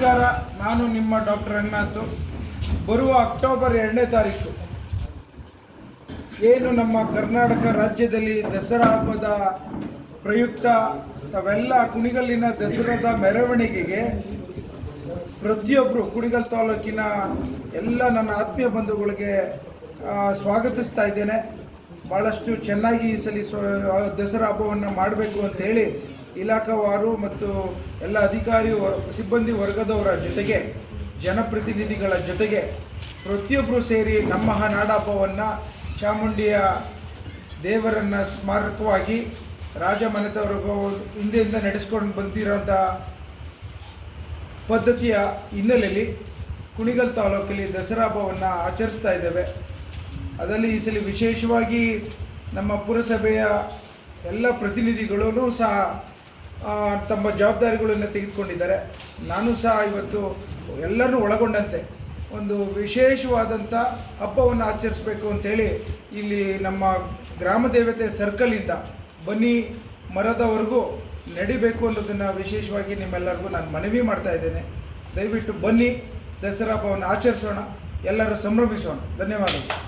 ನಮಸ್ಕಾರ, ನಾನು ನಿಮ್ಮ ಡಾಕ್ಟರ್ ರಂಗನಾಥ್. ಬರುವ ಅಕ್ಟೋಬರ್ ಎರಡನೇ ತಾರೀಕು. ಏನು ನಮ್ಮ ಕರ್ನಾಟಕ ರಾಜ್ಯದಲ್ಲಿ ದಸರಾ ಹಬ್ಬದ ಪ್ರಯುಕ್ತ ತಾವೆಲ್ಲ ಕುಣಿಗಲ್ಲಿನ ದಸರಾದ ಮೆರವಣಿಗೆಗೆ ಪ್ರತಿಯೊಬ್ಬರು ಕುಣಿಗಲ್ ತಾಲೂಕಿನ ಎಲ್ಲ ನನ್ನ ಆತ್ಮೀಯ ಬಂಧುಗಳಿಗೆ ಸ್ವಾಗತಿಸ್ತಾ ಇದ್ದೇನೆ. ಭಾಳಷ್ಟು ಚೆನ್ನಾಗಿ ಈ ಸಲ ದಸರಾ ಹಬ್ಬವನ್ನು ಮಾಡಬೇಕು ಅಂತ ಹೇಳಿ ಇಲಾಖಾವಾರು ಮತ್ತು ಎಲ್ಲ ಅಧಿಕಾರಿ ಸಿಬ್ಬಂದಿ ವರ್ಗದವರ ಜೊತೆಗೆ, ಜನಪ್ರತಿನಿಧಿಗಳ ಜೊತೆಗೆ ಪ್ರತಿಯೊಬ್ಬರು ಸೇರಿ ನಮ್ಮ ನಾಡ ಹಬ್ಬವನ್ನು ಚಾಮುಂಡಿಯ ದೇವರನ್ನು ಸ್ಮಾರಕವಾಗಿ ರಾಜಮನೆತವರೆಗೂ ಹಿಂದೆಯಿಂದ ನಡೆಸ್ಕೊಂಡು ಬಂದಿರೋಂಥ ಪದ್ಧತಿಯ ಹಿನ್ನೆಲೆಯಲ್ಲಿ ಕುಣಿಗಲ್ ತಾಲೂಕಲ್ಲಿ ದಸರಾ ಹಬ್ಬವನ್ನು ಆಚರಿಸ್ತಾ ಇದ್ದೇವೆ. ಅದರಲ್ಲಿ ಈ ಸಲ ವಿಶೇಷವಾಗಿ ನಮ್ಮ ಪುರಸಭೆಯ ಎಲ್ಲ ಪ್ರತಿನಿಧಿಗಳೂ ಸಹ ತಮ್ಮ ಜವಾಬ್ದಾರಿಗಳನ್ನು ತೆಗೆದುಕೊಂಡಿದ್ದಾರೆ. ನಾನು ಸಹ ಇವತ್ತು ಎಲ್ಲರನ್ನೂ ಒಳಗೊಂಡಂತೆ ಒಂದು ವಿಶೇಷವಾದಂಥ ಹಬ್ಬವನ್ನು ಆಚರಿಸಬೇಕು ಅಂತೇಳಿ ಇಲ್ಲಿ ನಮ್ಮ ಗ್ರಾಮ ದೇವತೆ ಸರ್ಕಲಿಂದ ಬನ್ನಿ ಮರದವರೆಗೂ ನಡಿಬೇಕು ಅನ್ನೋದನ್ನು ವಿಶೇಷವಾಗಿ ನಿಮ್ಮೆಲ್ಲರಿಗೂ ನಾನು ಮನವಿ ಮಾಡ್ತಾ ಇದ್ದೇನೆ. ದಯವಿಟ್ಟು ಬನ್ನಿ, ದಸರಾ ಹಬ್ಬವನ್ನು ಆಚರಿಸೋಣ, ಎಲ್ಲರೂ ಸಂಭ್ರಮಿಸೋಣ. ಧನ್ಯವಾದಗಳು.